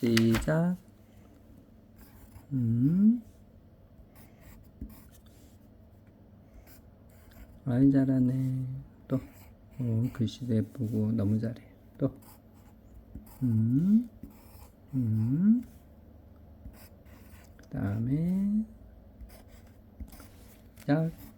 시작. 음. 아이 잘하네. 또. 어, 글씨도 예쁘고 너무 잘해. 또. 음. 음. 그 다음에 짝.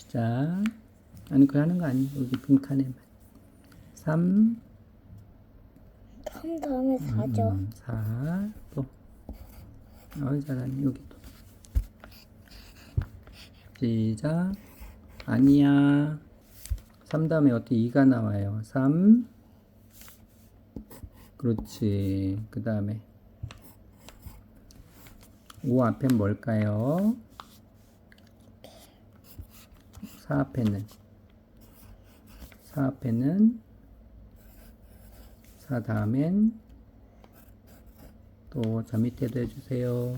시작. 아니, 그 하는 거 아니. 여기 빈칸에만. 3, 한 다음에 4죠. 음, 4, 또. 어, 잘하네. 여기 또. 시작. 아니야. 3 다음에 어떻게 2가 나와요. 3. 그렇지. 그 다음에 5 앞엔 뭘까요? 4 앞에는 4 앞에는 4 다음엔 또 저 밑에도 해주세요.